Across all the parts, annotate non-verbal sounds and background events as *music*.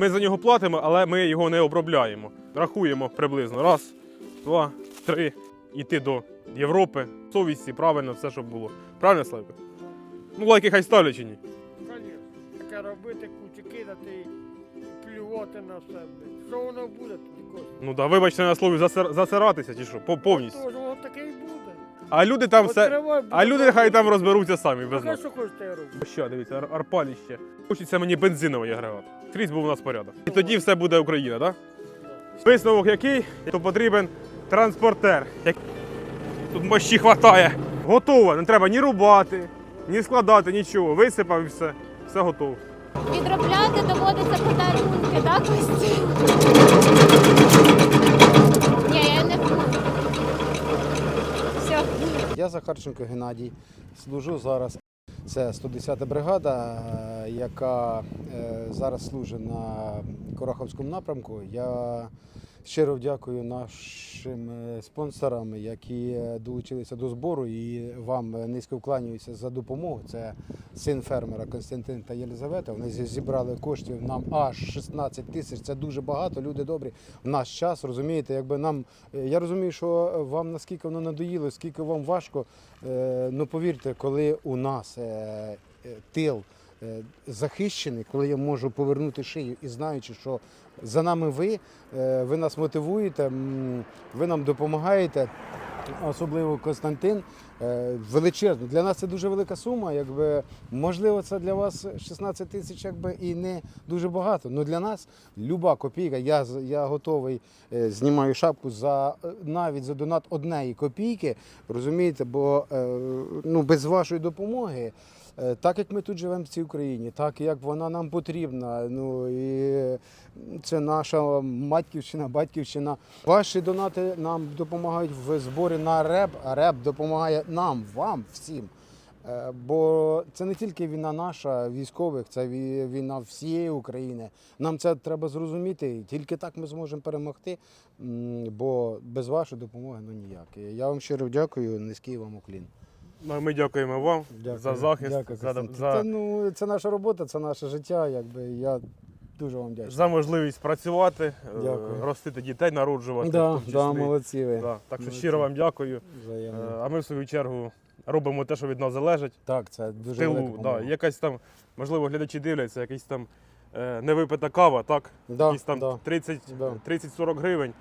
Ми за нього платимо, але ми його не обробляємо. Рахуємо приблизно. Раз, два, три. Іти до Європи. Совісті, правильно, все, щоб було. Правильно, Славко? Ну, лайки хай ставлять чи ні? Таке робити, кучу кидати і плювати на все. Що воно буде тоді Костя? Ну да, вибачте на слові засир- засиратися чи що, по- повністю. Тож воно таке і. А люди там все. Відкривай, А люди хай там розберуться самі без Таке, нас. що хочете я роблю. Що, дивіться, ар- арпаліще. Хочеться мені бензиновий агрегат. Скрізь був у нас порядок. І тоді все буде Україна, так? Висновок який? То потрібен транспортер. Як- Тут мощі хватає. Готово. Не треба ні рубати, ні складати, нічого. Висипав і все. Все готово. Відробляти доводиться подарунки, так, Костя? Ні, я не буду. Все. Я Захарченко Геннадій, служу зараз. Це 110-та бригада, яка е, зараз служить на Кораховському напрямку. Я щиро дякую нашим е, спонсорам, які е, долучилися до збору, і вам е, низько вклонююся за допомогу. Це син фермера Константин та Єлизавета. Вони зібрали коштів нам аж 16 тисяч. Це дуже багато. Люди добрі. В наш час розумієте, якби нам я розумію, що вам наскільки воно надоїло, скільки вам важко. Ну повірте, коли у нас тил захищений, коли я можу повернути шию і знаючи, що за нами ви, е, ви нас мотивуєте, ви нам допомагаєте. Особливо Константин е, величезно. Для нас це дуже велика сума. Якби можливо, це для вас 16 тисяч, і не дуже багато. але для нас люба копійка. Я я готовий е, знімаю шапку за навіть за донат однієї копійки. Розумієте, бо ну без вашої допомоги. Е, Так як ми тут живемо в цій Україні, так як вона нам потрібна. Ну і це наша матьківщина, батьківщина. Ваші донати нам допомагають в зборі на РЕБ, а РЕБ допомагає нам, вам, всім. Е, Бо це не тільки війна наша, військових, це війна всієї України. Нам це треба зрозуміти. Тільки так ми зможемо перемогти. Бо без вашої допомоги ну ніяк. Я вам щиро дякую, низький вам уклін. Ми дякуємо вам за захист, Дякую, за, Костянтин. за, Це, ну, це наша робота, це наше життя. Якби я дуже вам вдячний. за можливість працювати, е, Дякую. ростити дітей, народжувати. в Да, тому числі. да, молодці ви. Да, Так що Молодці. щиро вам дякую. Е, Взаємно. А ми в свою чергу робимо те, що від нас залежить. Так, це дуже тилу, да, допомога. якась там, можливо, глядачі дивляться, якийсь там е, невипита кава, так? Да, якісь там да, 30 Да. 30-40 гривень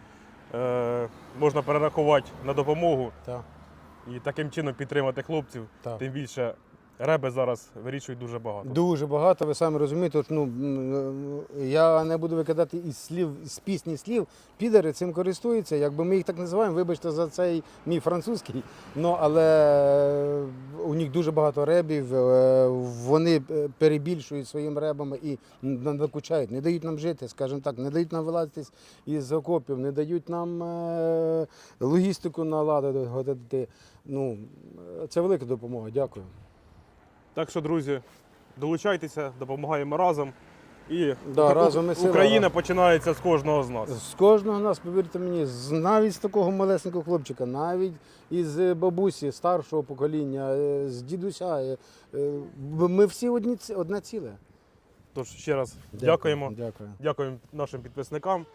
е, можна перерахувати на допомогу так, і таким чином підтримати хлопців. так. Тим більше реби зараз вирішують дуже багато. Дуже багато, ви самі розумієте. от, Ну, я не буду викидати із слів, з пісні слів. Підери цим користуються. Якби ми їх так називаємо, вибачте за цей мій французький. Ну, але е, у них дуже багато ребів. е, Вони е, перебільшують своїми ребами і надокучають, не дають нам жити, скажімо так, не дають нам вилазитись із окопів, не дають нам логістику наладити. Ну, це велика допомога. Дякую. Так що, друзі, долучайтеся, допомагаємо разом. І Да, разом ми сила. Україна починається з кожного з нас. З кожного з нас, повірте мені, навіть з такого малесенького хлопчика, навіть із е, бабусі старшого покоління, е, з дідуся. е, Ми всі одні, одне ціле. Тож ще раз дякуємо. Дякую. Дякуємо нашим підписникам,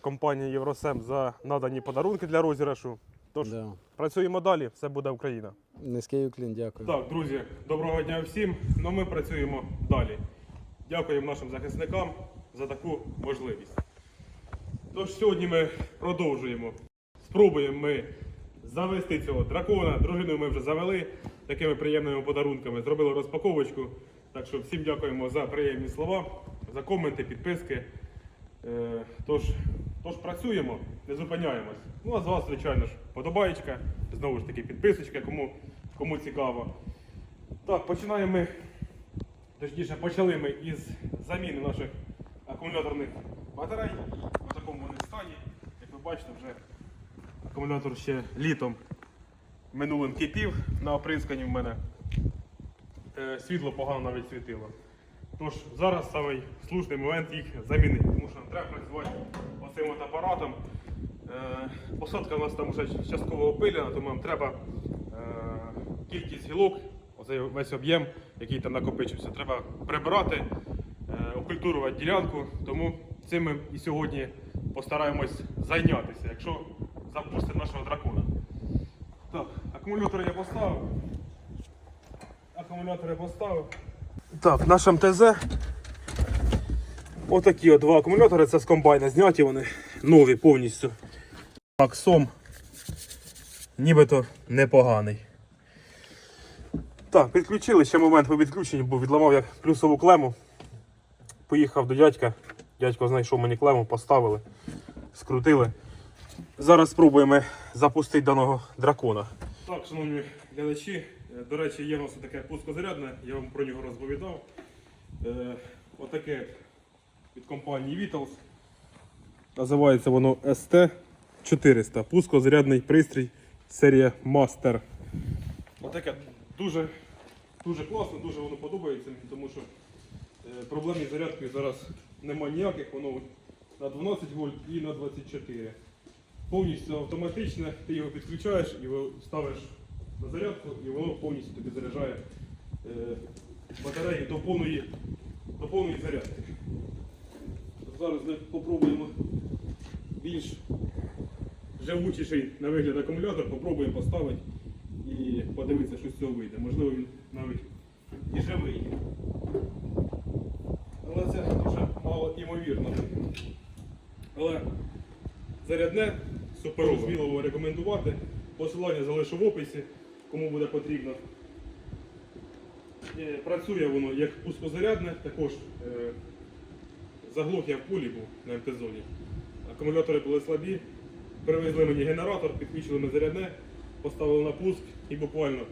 компанії Євросем за надані подарунки для розіграшу. Тож Да. Працюємо далі, все буде Україна. Низький уклін, дякую. Так, друзі, доброго дня всім. Ну ми працюємо далі. Дякуємо нашим захисникам за таку можливість. Тож сьогодні ми продовжуємо. Спробуємо ми завести цього дракона. Дружину ми вже завели такими приємними подарунками. Зробили розпаковочку. Так що всім дякуємо за приємні слова, за коменти, підписки. Е, Тож, тож працюємо, не зупиняємось. Ну а з вас, звичайно ж, подобаєчка, знову ж таки підписочка, кому, кому цікаво. Так, починаємо точніше, почали ми із заміни наших акумуляторних батарей. В такому вони стані. Як ви бачите, вже акумулятор ще літом минулим кипів на оприсканні в мене. Е, Світло погано навіть світило. Тож зараз самий слушний момент їх замінити, треба працювати оцим от апаратом. Е, Посадка у нас там вже частково опилена, тому нам треба е, кількість гілок, оцей весь об'єм, який там накопичився, треба прибирати, е, окультурувати ділянку, тому цим ми і сьогодні постараємось зайнятися, якщо запустимо нашого дракона. Так, акумулятор я поставив. Акумулятор я поставив. Так, наш МТЗ. Отакі от два акумулятори, це з комбайна зняті вони нові повністю. Так, сом нібито непоганий. Так, підключили ще момент по відключенню, бо відламав я плюсову клему. Поїхав до дядька. Дядько знайшов мені клему, поставили, скрутили. Зараз спробуємо запустити даного дракона. Так, шановні глядачі, е, до речі, є у нас таке пускозарядне, я вам про нього розповідав. Е, отаке від компанії Vitals. Називається воно ST400. Пускозарядний пристрій серія Master. Отаке дуже, дуже класно, дуже воно подобається, тому що е, проблем із зарядкою зараз немає ніяких, воно на 12 вольт і на 24. Повністю автоматичне, ти його підключаєш і ставиш на зарядку, і воно повністю тобі заряджає е, батареї до повної, до повної зарядки. Зараз ми спробуємо більш живучіший на вигляд акумулятор, попробуємо поставити і подивитися, що з цього вийде. Можливо, він навіть і живий. Але це дуже мало імовірно. Але зарядне, суперово, сміло рекомендувати. Посилання залишу в описі, кому буде потрібно. Е, Працює воно як пускозарядне, також заглох я в пулі був на МТ-зоні. Акумулятори були слабі. Привезли мені генератор, підключили ми зарядне, поставили на пуск і буквально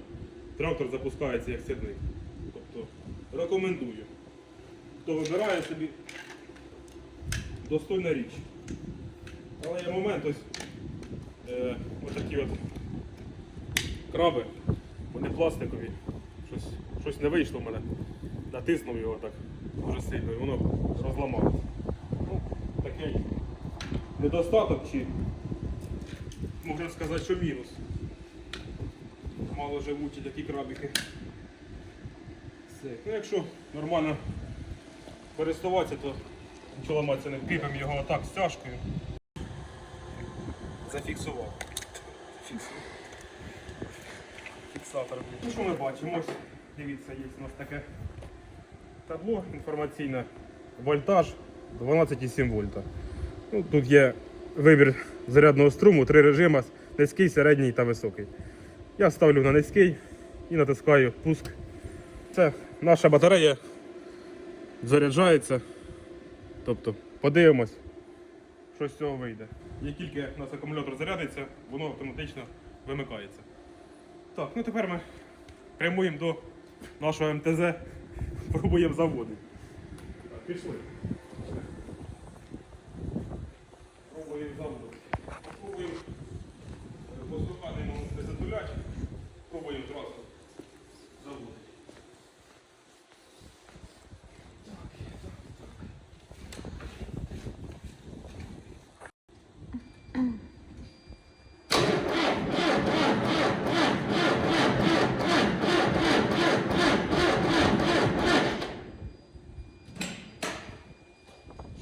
трактор запускається як сідник. Тобто рекомендую. Хто вибирає собі достойна річ. Але є момент ось е, отакі от краби, вони пластикові. Щось, щось не вийшло в мене. Натиснув його так дуже сильно і воно розламалося. Ну, такий недостаток чи можна сказати, що мінус. Мало живучі такі крабики. Все. Ну, якщо нормально користуватися, то нічого ламатися не вкипимо його отак стяжкою. Зафіксував. Фіксував. Фіксатор. Ну що ми бачимо? Ось, дивіться, є у нас таке табло інформаційне. Вольтаж 12,7 вольта. Ну, тут є вибір зарядного струму, три режими низький, середній та високий. Я ставлю на низький і натискаю пуск. Це наша батарея заряджається. Тобто подивимось, що з цього вийде. Як тільки у нас акумулятор зарядиться, воно автоматично вимикається. Так, ну тепер ми прямуємо до нашого МТЗ, *laughs* пробуємо заводити. Пішли. Пробуємо заводити. Пробуємо послухати йому не затуляти. Пробуємо зразу заводити.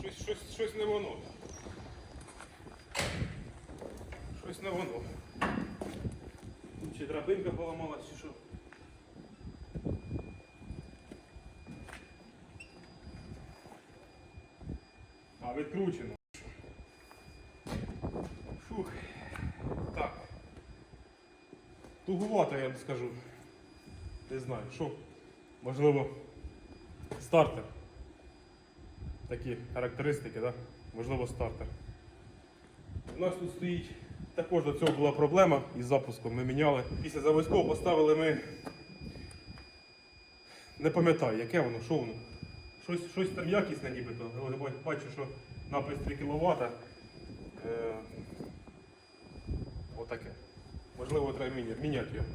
Щось, щось, щось не воно. Щось не воно. Чи драбинка поламалась, чи що? А. Фух. Так. Тугувато, я б скажу. Не знаю, що? Можливо, стартер. Такі характеристики, да? можливо, стартер. У нас тут стоїть, також до цього була проблема із запуском. Ми міняли. Після заводського поставили ми. Не пам'ятаю, яке воно, що воно. Щось, щось там якісне нібито. Але бачу, що напис 3 кВт. Е, отаке. Можливо, треба міня- міняти його.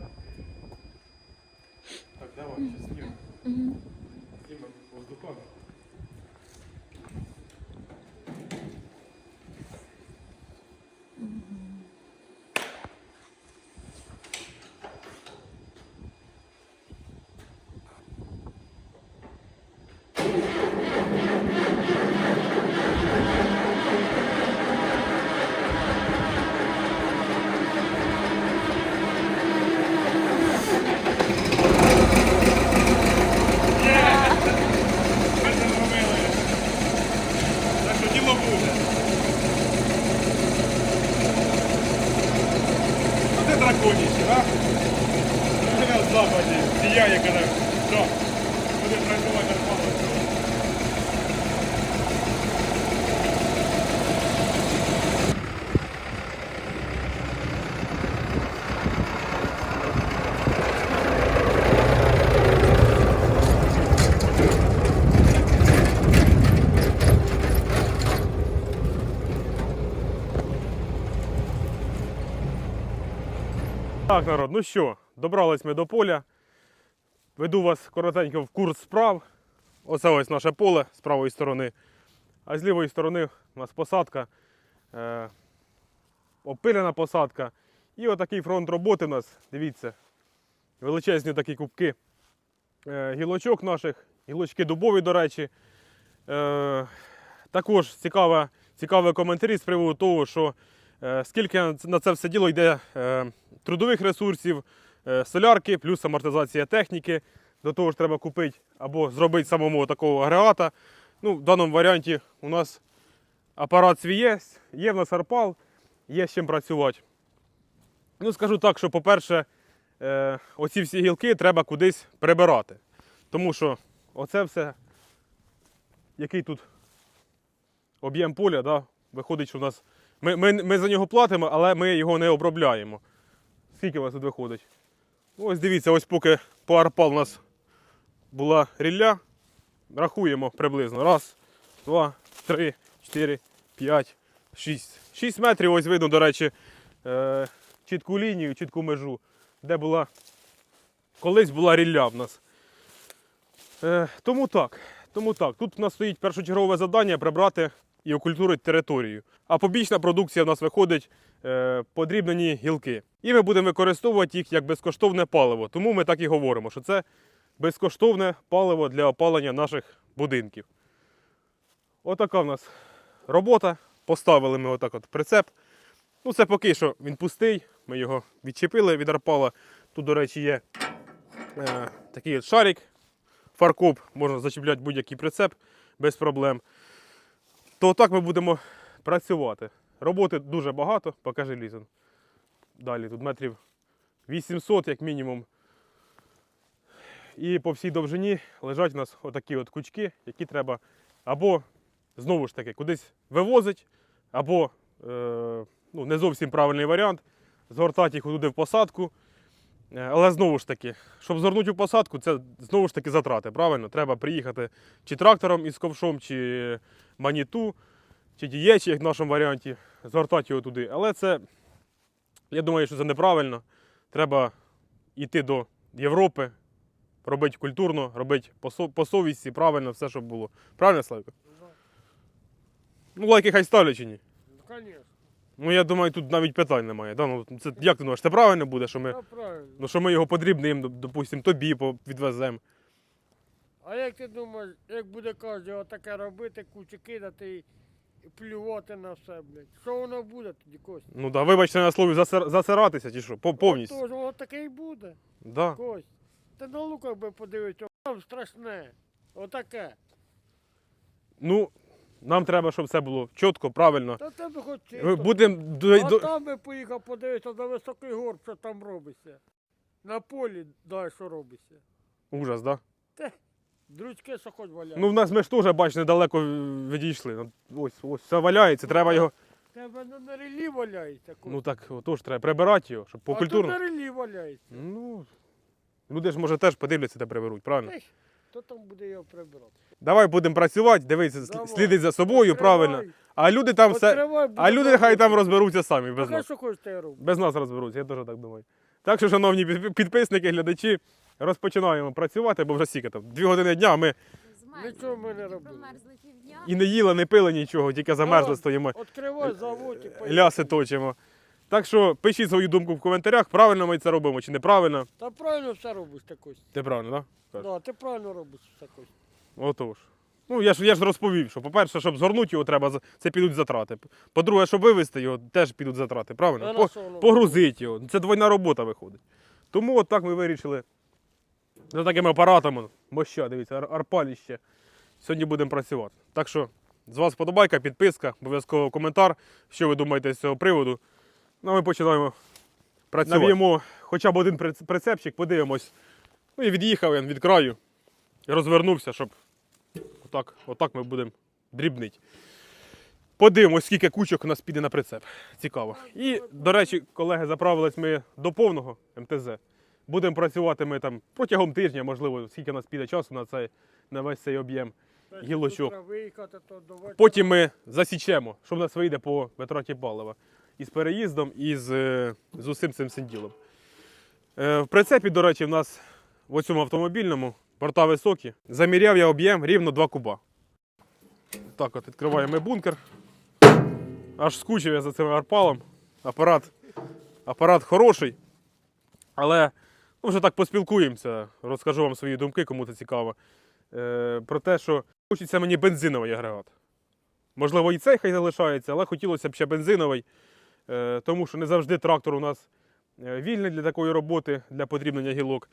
Так, давай, ще знімемо. Знімемо воздухами. западі сіяє, каже, що буде працювати нормально. Так, народ, ну що, добрались ми до поля. Веду вас коротенько в курс справ. Оце ось наше поле з правої сторони. А з лівої сторони у нас посадка, е, опилена посадка. І отакий фронт роботи у нас, дивіться, величезні такі кубки е, гілочок наших, гілочки дубові, до речі. Е, також цікаве, цікаві коментарі з приводу того, що скільки на це все діло йде е, трудових ресурсів, е, солярки, плюс амортизація техніки. До того ж треба купити або зробити самому такого агрегата. Ну, в даному варіанті у нас апарат свій є, є в нас арпал, є з чим працювати. Ну, скажу так, що, по-перше, е, оці всі гілки треба кудись прибирати. Тому що оце все, який тут об'єм поля, да, виходить, що у нас. Ми, ми, ми за нього платимо, але ми його не обробляємо. Скільки у вас тут виходить? Ось дивіться, ось поки по арпал у нас була рілля, рахуємо приблизно. Раз, два, три, чотири, п'ять, шість. Шість метрів, ось видно, до речі, е, чітку лінію, чітку межу, де була. Колись була рілля в нас. Е, тому так. Тому так. Тут у нас стоїть першочергове завдання прибрати і окультурити територію. А побічна продукція в нас виходить е, подрібнені гілки. І ми будемо використовувати їх як безкоштовне паливо. Тому ми так і говоримо, що це безкоштовне паливо для опалення наших будинків. Отака в нас робота. Поставили ми отак от прицеп. Ну, це поки що він пустий. Ми його відчепили від арпала. Тут, до речі, є е, такий от шарик, фаркоп, можна зачіпляти будь-який прицеп без проблем. То так ми будемо працювати. Роботи дуже багато, покажи лізон. Далі тут метрів 800, як мінімум. І по всій довжині лежать у нас отакі от кучки, які треба або знову ж таки кудись вивозити, або е, ну, не зовсім правильний варіант згортати їх туди в посадку. Е, Але знову ж таки, щоб згорнути у посадку, це знову ж таки затрати. Правильно? Треба приїхати чи трактором із ковшом, чи маніту, чи дієчі, як в нашому варіанті, згортати його туди. Але це, я думаю, що це неправильно. Треба йти до Європи, робити культурно, робити по, совісті, правильно все, щоб було. Правильно, Славко? Ну, лайки хай ставлять чи ні? Ну, звісно. Ну, я думаю, тут навіть питань немає. Да? Ну, це, як ти думаєш, це правильно буде, що ми, Та правильно. ну, що ми його подрібним, допустимо, тобі по- відвеземо. А як ти думаєш, як буде кожен отаке робити, кучу кидати і плювати на все, блядь? Що воно буде тоді, Кость? Ну да, вибачте на слові, засир, засиратися чи що, по- повністю. Тож воно таке і буде, Да. Кость. Ти на луках би подивився, там страшне. Отаке. Ну, нам треба, щоб все було чітко, правильно. Та тебе хоч чисто. будемо до, А до... там би поїхав подивитися на високий гор, що там робиться. На полі, дай, що робиться. ужас, да? Дручки, що хоч валяють. Ну, в нас ми ж теж, бач, недалеко відійшли. Ну, Ось, ось, все валяється, треба його. Тебе на на релі валяється. Ну так, отож, треба прибирати його, щоб по а тут на релі валяється. Ну, люди ж, може, теж подивляться та приберуть, правильно? Ех, Хто там буде його прибирати? Давай будемо працювати, дивитися, Давай. слідить за собою, правильно. А люди там все. Відкривай, буде А люди хай там розберуться самі без нас. що хочете я роблю. Без нас розберуться, я теж так думаю. Так що, шановні під- підписники, глядачі, розпочинаємо працювати, бо вже стільки там. Дві години дня ми Нічого ми не робили. Промерзли півдня. і не їли, не пили нічого, тільки замерзли стоїмо, Відкривай завод і поїхали. ляси точимо. Так що пишіть свою думку в коментарях, правильно ми це робимо чи неправильно. Та правильно все робиш такось. Ти правильно, так? Да? Да, ти правильно робиш такось. Отож. Ну, я ж, я ж розповів, що, по-перше, щоб згорнути його, треба, це підуть затрати. По-друге, щоб вивезти його, теж підуть затрати, правильно? По, що воно погрузити його. Це двойна робота виходить. Тому от так ми вирішили за такими апаратами. Моща, дивіться, ар- арпаліще. Сьогодні будемо працювати. Так що з вас подобайка, підписка, обов'язково коментар, що ви думаєте з цього приводу. Ну, а ми починаємо працювати. Наб'ємо хоча б один прицепчик, подивимось. Ну і від'їхав він від краю. І розвернувся, щоб отак, отак ми будемо дрібнити. Подивимось, скільки кучок у нас піде на прицеп. Цікаво. І, до речі, колеги, заправились ми до повного МТЗ. Будемо працювати ми там протягом тижня, можливо, скільки у нас піде часу на, цей, на весь цей об'єм. Гілочок. Потім ми засічемо, що в нас вийде по витраті палива. І з переїздом, і з, е, з усім цим синділом. Е, В прицепі, до речі, в нас в цьому автомобільному борта високі. Заміряв я об'єм рівно 2 куба. Так, от відкриваємо бункер. Аж скучив я за цим арпалом. Апарат, апарат хороший. Але ну, вже так поспілкуємося. Розкажу вам свої думки, кому це цікаво. Е, про те, що хочеться мені бензиновий агрегат. Можливо, і цей хай залишається, але хотілося б ще бензиновий, е, тому що не завжди трактор у нас е, вільний для такої роботи, для подрібнення гілок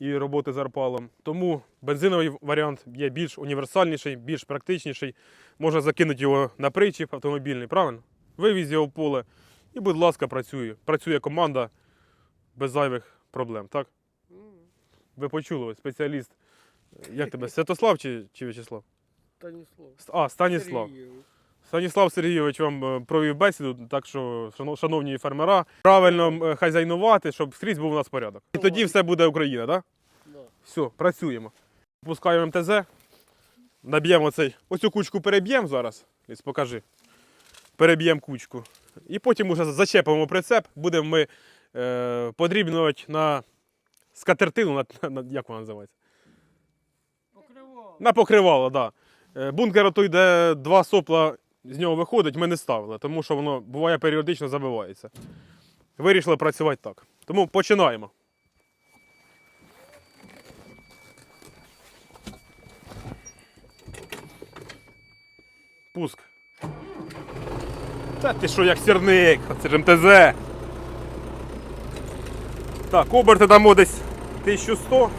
і роботи з арпалом. Тому бензиновий варіант є більш універсальніший, більш практичніший. Можна закинути його на причіп автомобільний, правильно? Вивіз його в поле і, будь ласка, працює. Працює команда без зайвих проблем, так? Ви почули, спеціаліст. Як тебе? Святослав чи, чи В'ячеслав? Станіслав. А, Станіслав. Сергійович. Станіслав Сергійович вам е, провів бесіду, так що, шановні фермера, правильно е, хазяйнувати, щоб скрізь був у нас порядок. І тоді все буде Україна, так? Да. Все, працюємо. Пускаємо МТЗ, наб'ємо цей. Оцю кучку переб'ємо зараз. Ліс, покажи. Переб'ємо кучку. І потім уже зачепимо прицеп, будемо ми е, подрібнювати на скатертину, на, на, як вона називається? Покривало. На покривало, так. Да. Е, Бункер отой, де два сопла з нього виходить, ми не ставили, тому що воно буває періодично забивається. Вирішили працювати так. Тому починаємо. Пуск. Та ти що, як сірник, це ж МТЗ. Так, оберти дамо десь 1100.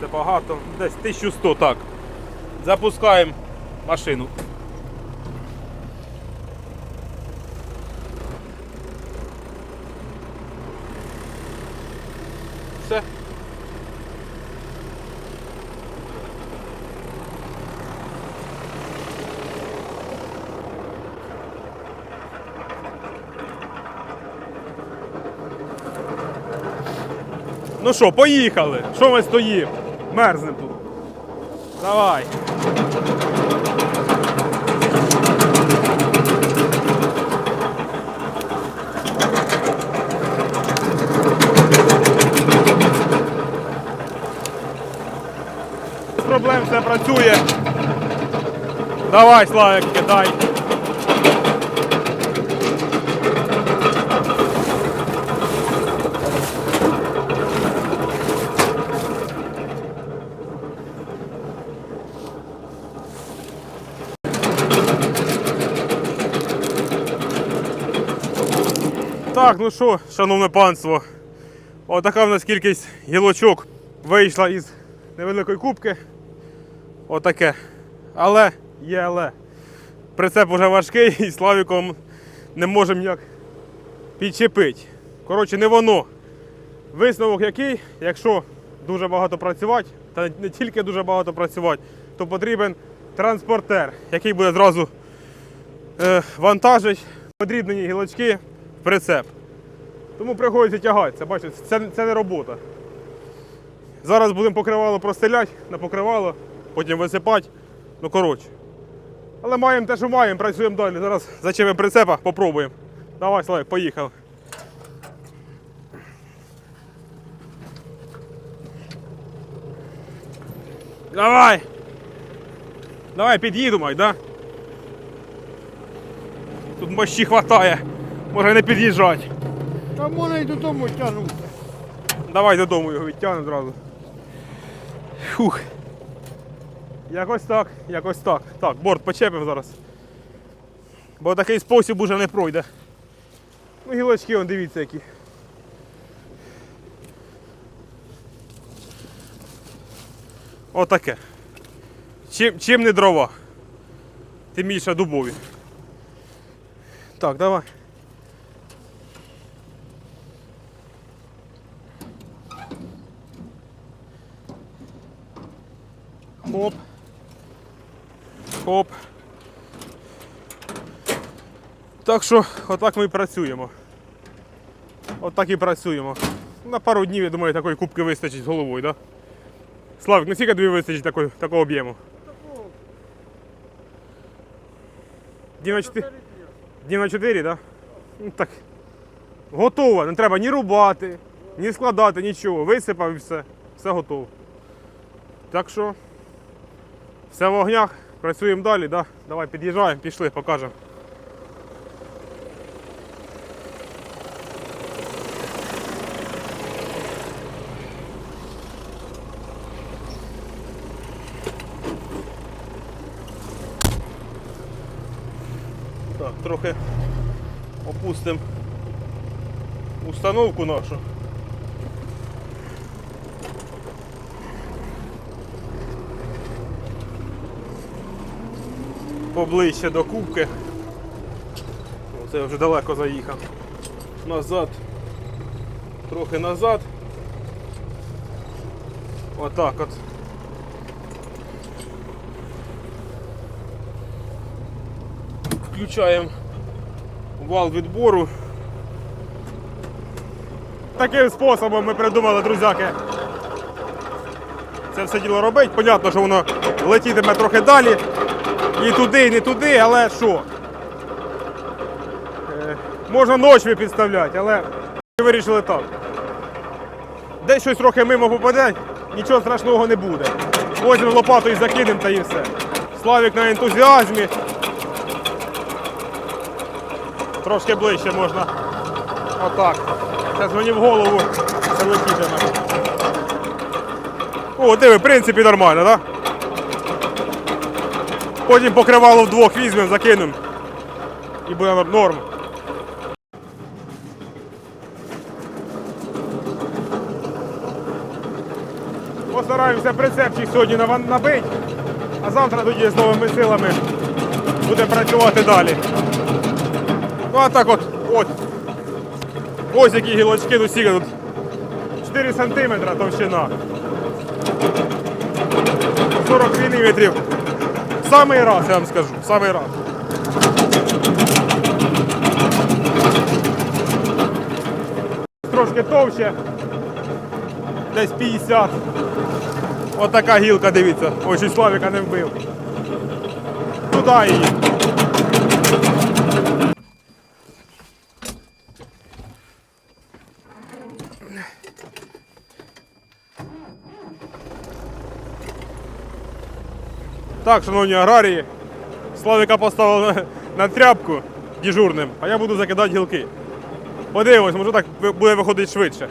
Це багато. Десь 1100, так. Запускаємо машину. Ну що, поїхали. Що ми стоїмо? Мерзнемо тут. Давай. Проблем все працює. Давай, Славик, кидай. Так, ну що, шановне панство, отака в нас кількість гілочок вийшла із невеликої кубки. Отаке. Але є але. Прицеп вже важкий і Славіком не можемо ніяк підчепити. Коротше, не воно. Висновок який, якщо дуже багато працювати, та не тільки дуже багато працювати, то потрібен транспортер, який буде зразу е, вантажить подрібнені гілочки в прицеп. Тому приходиться тягати. Це, бачите, це, це не робота. Зараз будемо покривало простеляти на покривало, потім висипати. Ну коротше. Але маємо те, що маємо, працюємо далі. Зараз зачепимо прицепа, попробуємо. Давай, Славик, поїхали. Давай! Давай під'їду, май, да? Тут мощі хватає. Може не під'їжджати. Та можна й додому тягнути. Давай додому його відтягнемо зразу. Фух. Якось так, якось так. Так, борт почепив зараз. Бо такий спосіб уже не пройде. Ну, гілочки, он дивіться які. Отаке. Чим, чим не дрова? Тим більше дубові. Так, давай. Хоп. Хоп. Так що, отак ми і працюємо. Отак і працюємо. На пару днів, я думаю, такої кубки вистачить з головою? Да? Славик, наскільки тобі вистачить такої, такого об'єму? Такого Дні на 4, чотири дні на 4 так? Да? Ну так. Готово. Не треба ні рубати, ні складати, нічого. Висипав і все. Все готово. Так що, все в огнях, працюємо далі, да? Давай під'їжджаємо, пішли, покажемо. Так, трохи опустимо установку нашу. Поближче до кубки. Оце вже далеко заїхав. Назад. Трохи назад. Отак от. Включаємо вал відбору. Таким способом ми придумали, друзяки. Це все діло робити. Понятно, що воно летітиме трохи далі. І туди, і не туди, але що? Е, можна ночі підставляти, але ми вирішили так. Десь щось трохи мимо попаде, нічого страшного не буде. Возьмемо лопату і закинемо та і все. Славік на ентузіазмі. Трошки ближче можна. Отак. Зараз мені в голову це летітиме. О, диви, в принципі, нормально, так? Да? Потім покривало вдвох візьмемо, закинемо. І буде норм. Постараємося прицепчик сьогодні набити, а завтра тоді з новими силами будемо працювати далі. Ну а так от, от. Ось які гілочки скільки тут. 4 сантиметра товщина. 40 міліметрів. Самий раз, я вам скажу, самий раз. Трошки товще. Десь 50. Отака гілка, дивіться. ось чуть Славіка не вбив. Туди її. Так, шановні аграрії, Славіка поставив на, на тряпку дежурним, а я буду закидати гілки. Подивимось, може так буде виходити швидше.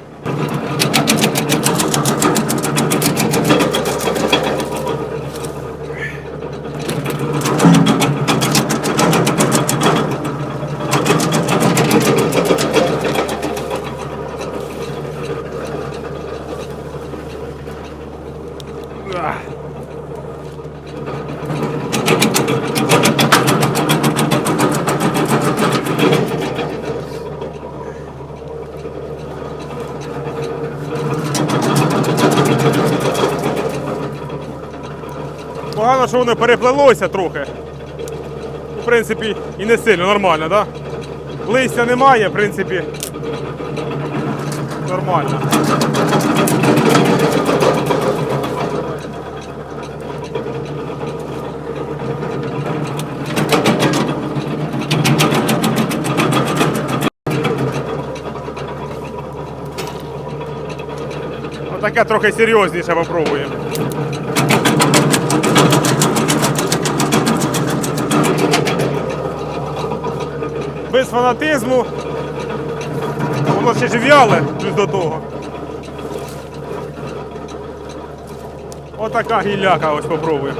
Що воно переплелося трохи. В принципі, і не сильно, нормально, так? Да? Листя немає, в принципі. Нормально. Отаке трохи серйозніше попробуємо. Без фанатизму. Воно ще ж в'яле плюс до того. Отака гілляка ось попробуємо.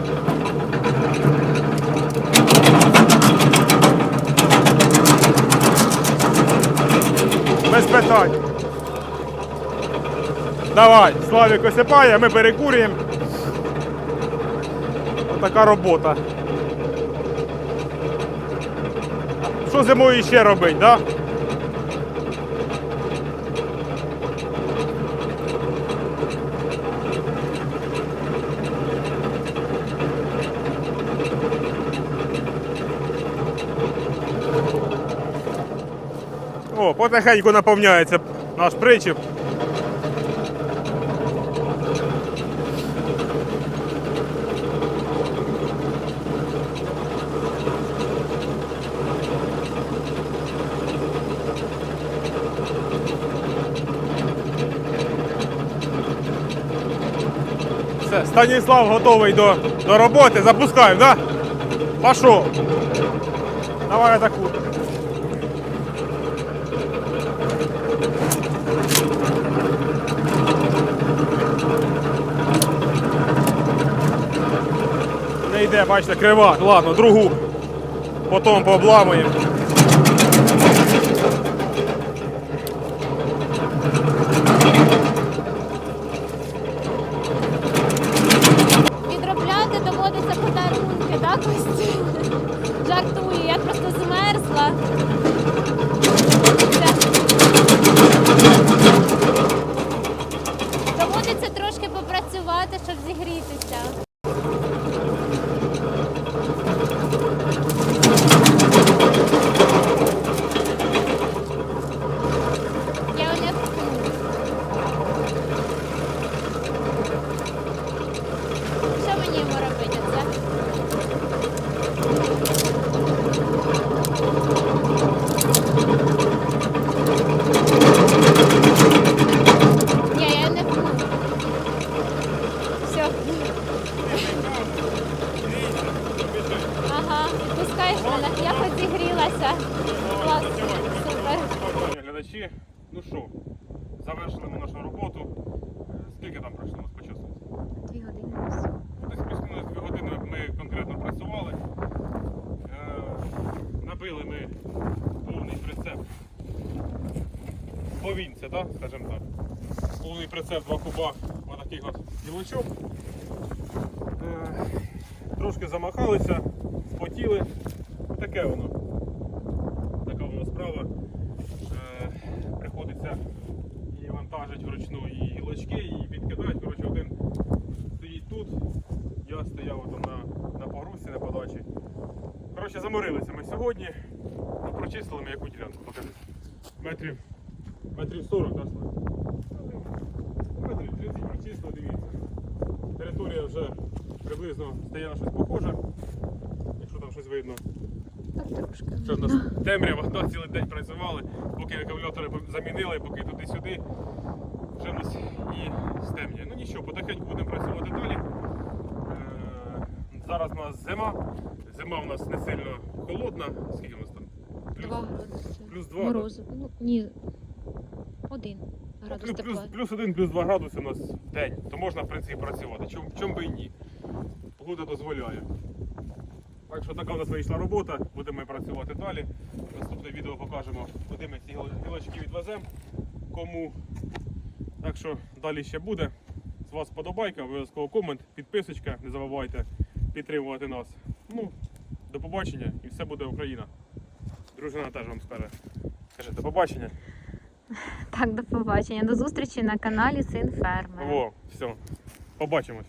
Без питань. Давай, Славік осипає, ми перекурюємо. Отака робота. що зимою ще робить. Да? О, потихеньку наповняється наш причіп. Станіслав готовий до, до роботи. Запускаємо, да? Пішов. Давай атаку. Не йде, бачите, крива. Ладно, другу. Потім пообламуємо. Відробляти доводиться подарунки, так ось? Жартую, я просто змерзла. Доводиться трошки попрацювати, щоб зігрітися. Я не Що мені йому робити? Це? Ні, я не вмію. Все. Ага, відпускаєш мене. Я хоч зігрілася. Клас. Супер. Шановні глядачі, ну що, завершили ми нашу роботу. Е, Скільки там пройшло у нас по часу? Дві години. Ну, Десь плюс-мінус дві години ми конкретно працювали. Е, Набили ми повний прицеп. Повінця, так? Скажімо так. Повний прицеп два куба отаких от гілочок. Е, Трошки замахалися, спотіли. Таке воно. Така воно справа. Приходиться вантажить вручну і гілочки, і відкидати. Коротше, один стоїть тут, я стояв там на, на погрузці, на подачі. Коротше, заморилися ми сьогодні. Ну, прочистили ми яку ділянку, покажи. Метрів, метрів 40, так, Слав? Метрів 30 прочистили, дивіться. Територія вже приблизно стає на щось похоже. Якщо там щось видно. Що в нас темрява, да, цілий день працювали, поки акумулятори замінили, поки туди-сюди. Вже в нас і стемніє. Ну нічого, потихеньку будемо працювати далі. Е, Зараз у нас зима. Зима у нас не сильно холодна. Скільки у нас там? Плюс, Два градуси. плюс 2. Морозу. Ну, ні. Один градус плюс, плюс, тепла. плюс 1, плюс 2 градуси у нас в день. То можна, в принципі, працювати. Чом, чом би і ні. Погода дозволяє. Так що така у нас вийшла робота, будемо працювати далі. Наступне відео покажемо, куди ми ці гілочки відвеземо, кому. Так що далі ще буде. З вас подобайка, обов'язково комент, підписочка, не забувайте підтримувати нас. Ну, до побачення і все буде Україна. Дружина теж вам скаже. Каже, до побачення. Так, до побачення. До зустрічі на каналі Син Фермер. О, все. Побачимось.